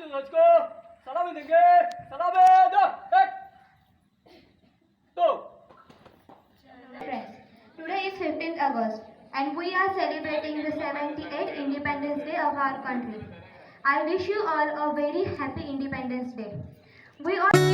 Action let's go. Salam. Salam Friends, today is 15th August and we are celebrating the 78th Independence Day of our country. I wish you all a very happy Independence Day. We all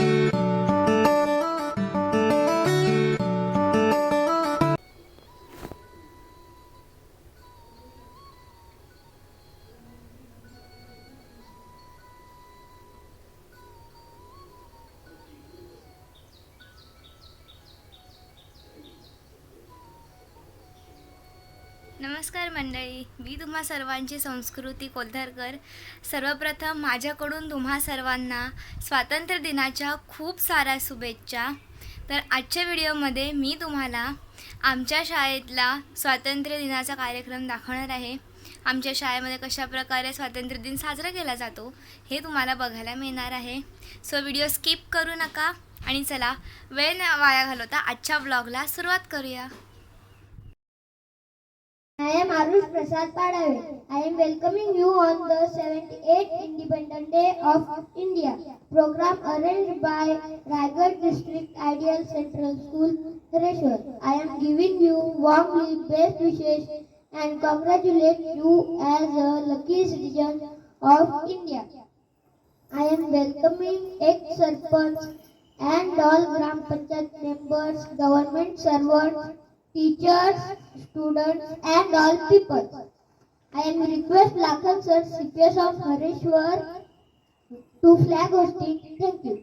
नमस्कार मंडळी मी तुम्हा सर्वांची संस्कृती कोल्हरकर सर्वप्रथम माझ्याकडून तुम्हा सर्वांना स्वातंत्र्य दिनाच्या खूप साऱ्या शुभेच्छा. तर आजच्या व्हिडिओमध्ये मी तुम्हाला आमच्या शाळेतला स्वातंत्र्य दिनाचा कार्यक्रम दाखवणार आहे. आमच्या शाळेमध्ये कशा प्रकारे स्वातंत्र्य दिन साजरा केला जातो हे तुम्हाला बघायला मिळणार आहे. सो व्हिडिओ स्किप करू नका आणि चला वेळ न वाया घालवता आजच्या ब्लॉगला सुरुवात करूया. I am Arush Prasad Padave. I am welcoming you on the 78th Independent Day of India program arranged by Raigad District Ideal Central School, Threshwar. I am giving you warmly best wishes and congratulate you as a lucky citizen of India. I am welcoming ex-sarpanch and all Gram Panchayat members, government servants, teachers, students and all people. I am request Lakhan sir, CPS of Hareshwar to flag hosting. Thank you.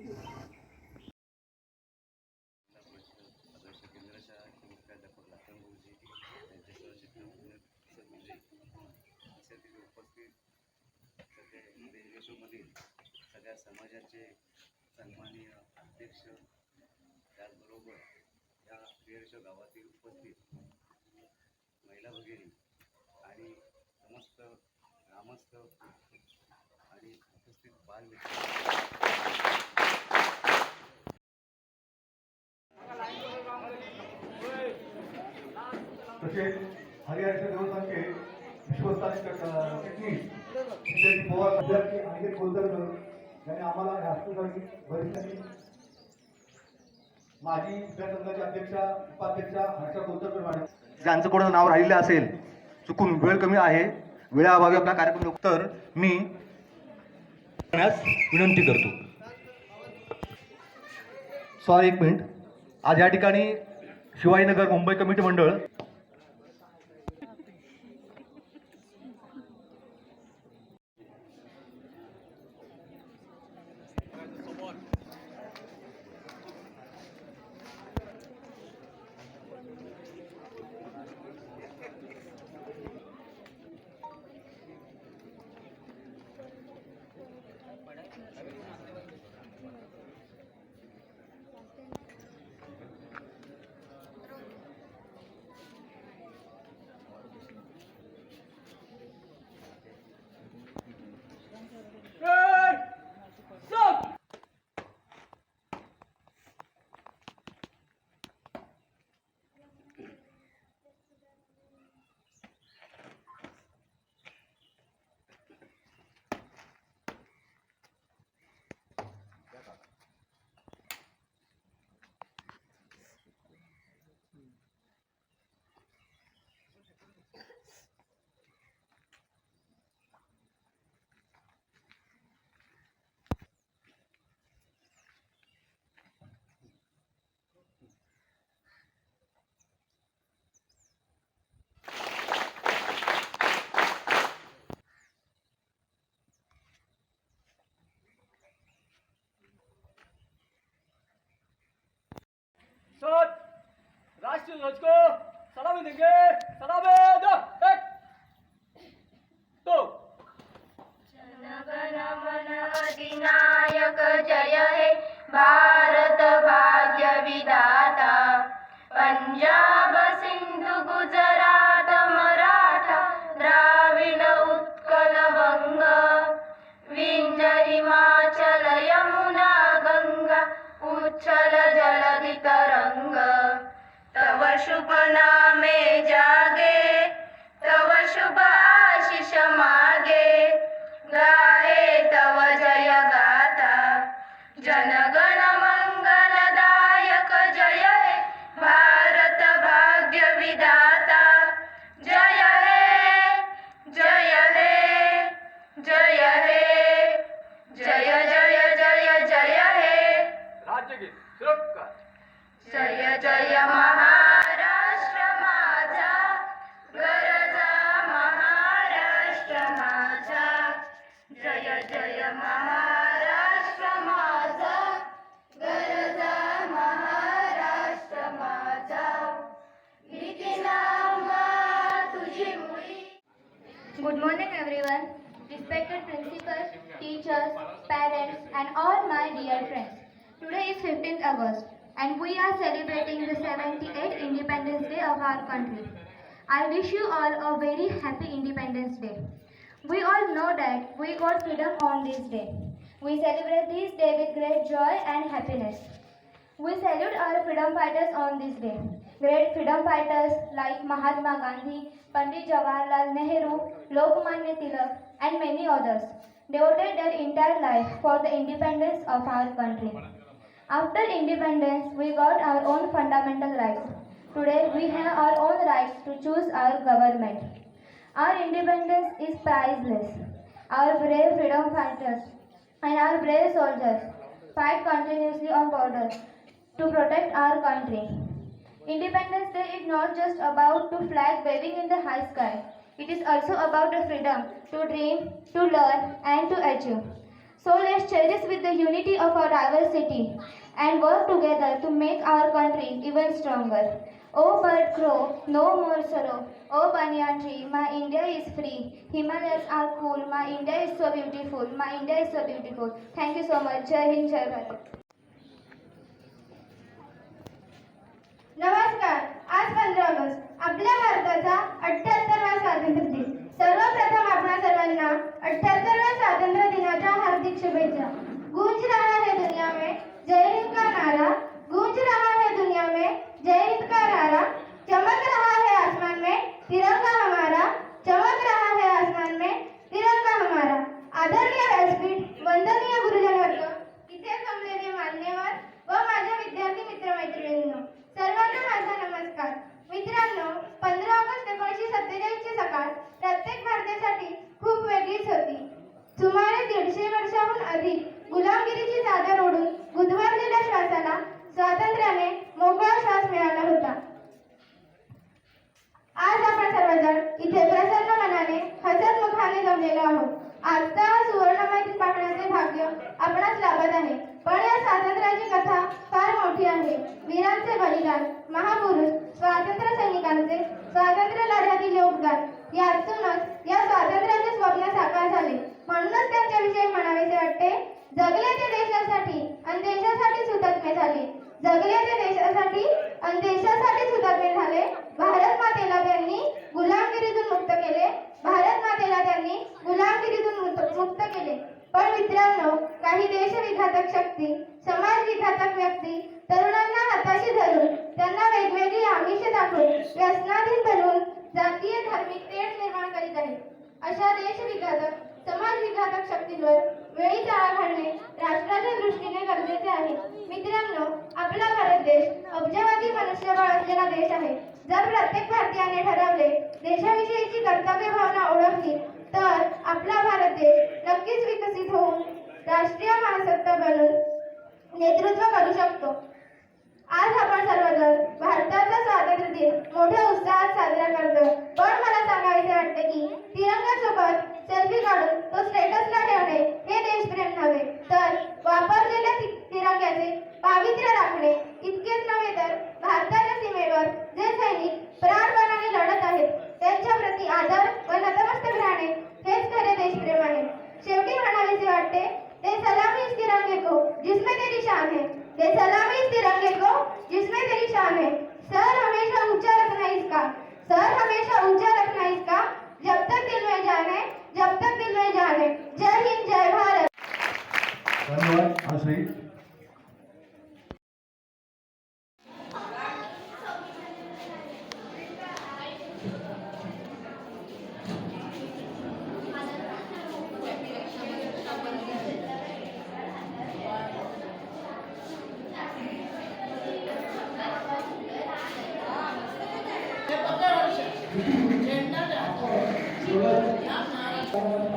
समाजाचे सन्माननीय अध्यक्ष त्याचबरोबर या देश गावातील उपस्थित महिला भगिनी आणि समस्त ग्रामस्थ आणि उपस्थित बालमित्र. तसेच हरिहरच्या देवस्थानचे पवार विद्यार्थी अनिकेत कोलदरकर यांनी आम्हाला या हस्तकारी माजी विद्यासंघाचे अध्यक्षा उपाध्यक्षा हर्षा मॅडम ज्यांचं कोणाचं नाव राहिलेलं असेल चुकून वेळ कमी आहे वेळाअभावी आपला कार्यक्रम तर मी करण्यास विनंती करतो. सॉरी एक मिनिट. आज या ठिकाणी शिवाजीनगर मुंबई कमिटी मंडळ ವಿಧಾತ Punjab everyone, respected principals, teachers, parents and all my dear friends. Today is 15th August and we are celebrating the 78th Independence Day of our country. I wish you all a very happy Independence Day. We all know that we got freedom on this day. We celebrate this day with great joy and happiness. We salute our freedom fighters on this day. Great freedom fighters like Mahatma Gandhi, Pandit Jawaharlal Nehru, Lokmanya Tilak, and many others devoted their entire life for the independence of our country. After independence, we got our own fundamental rights. Today, we have our own rights to choose our government. Our independence is priceless. Our brave freedom fighters and our brave soldiers fight continuously on borders to protect our country. Independence Day is not just about two flags waving in the high sky. It is also about the freedom to dream, to learn and to achieve. So let's cherish with the unity of our diversity and work together to make our country even stronger. Oh bird crow, no more sorrow. Oh banyan tree, my India is free. Himalayas are cool, my India is so beautiful. My India is so beautiful. Thank you so much. Jai Hind, Jai Bharat. मुखाने आहोत आजचा हा सुवर्णमय पाहण्याचे भाग्य आपणास लाभत आहे. पण या स्वातंत्र्याची कथा फार मोठी आहे. वीरांचे बलिदान महापुरुष स्वातंत्र्य सैनिकांचे स्वातंत्र्य लढ्यातील योगदान. यातूनच या स्वातंत्र्याचे स्वप्न साकार झाले. म्हणूनच त्यांच्याविषयी म्हणावेसे वाटते जगले ते देशासाठी आणि देशासाठी सुतत्मे झाले. जगले ते देशासाठी अशा देशविघातक समाज विघातक शक्तींवर वेळीच आळा घालणे राष्ट्राच्या दृष्टीने गरजेचे आहे. मित्रांनो आपला भारत देश अब्जावादी मनुष्यबळ असलेला देश आहे. जर प्रत्येक भारतीयाने ठरवले देशाविषयीची कर्तव्य भावना ओळखली तर आपला भारत देश नक्कीच विकसित होऊन राष्ट्रीय महासत्ता बनून नेतृत्व करू शकतो. आज आपण सर्वजण भारताचा स्वातंत्र्य दिन मोठ्या उत्साहात साजरा करतो पण मला सांगायचे वाटते की Thank you.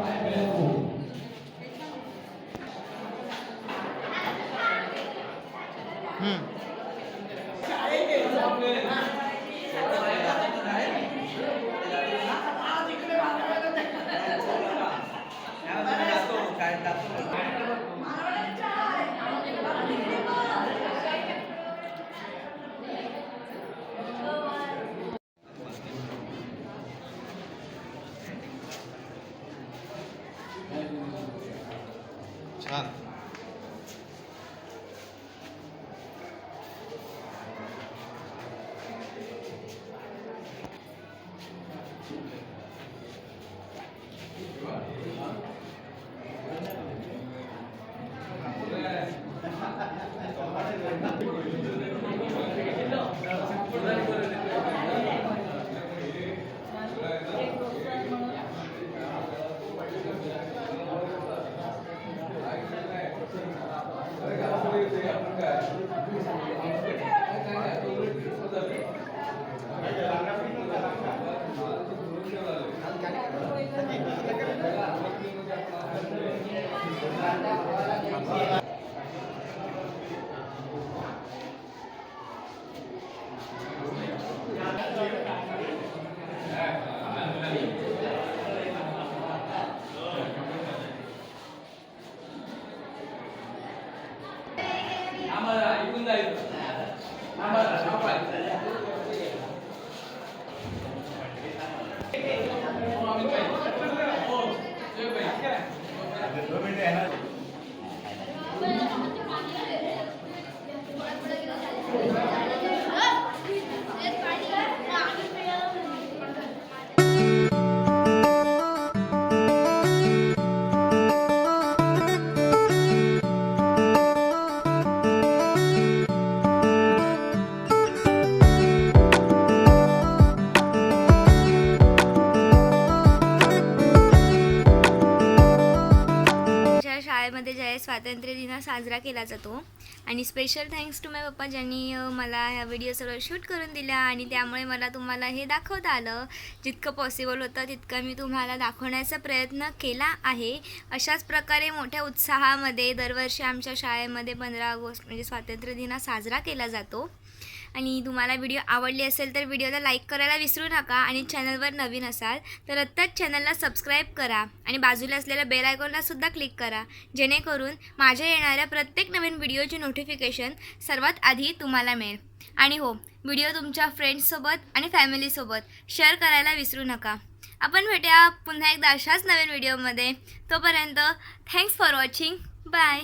जातो. आणि स्पेशल थँक्स टू माय पप्पा ज्यांनी मला ह्या व्हिडिओ सर्व शूट करून दिला आणि त्यामुळे मला तुम्हाला हे दाखवता आलं. जितकं पॉसिबल होतं तितकं मी तुम्हाला दाखवण्याचा प्रयत्न केला आहे. अशाच प्रकारे मोठ्या उत्साहामध्ये दरवर्षी आमच्या शाळेमध्ये पंधरा ऑगस्ट म्हणजे स्वातंत्र्य दिना साजरा केला जातो. आणि तुम्हाला व्हिडिओ आवडली असेल तर व्हिडिओला लाईक करायला विसरू नका आणि चॅनलवर नवीन असाल तर आत्ताच चॅनलला सबस्क्राईब करा आणि बाजूला असलेल्या बेल आयकॉनला सुद्धा क्लिक करा. जेणेकरून माझ्या येणाऱ्या प्रत्येक नवीन व्हिडिओची नोटिफिकेशन सर्वात आधी तुम्हाला मिळेल. आणि हो व्हिडिओ तुमच्या फ्रेंड्ससोबत आणि फॅमिलीसोबत शेअर करायला विसरू नका. आपण भेटूया पुन्हा एकदा अशाच नवीन व्हिडिओमध्ये. तोपर्यंत थँक्स फॉर वॉचिंग बाय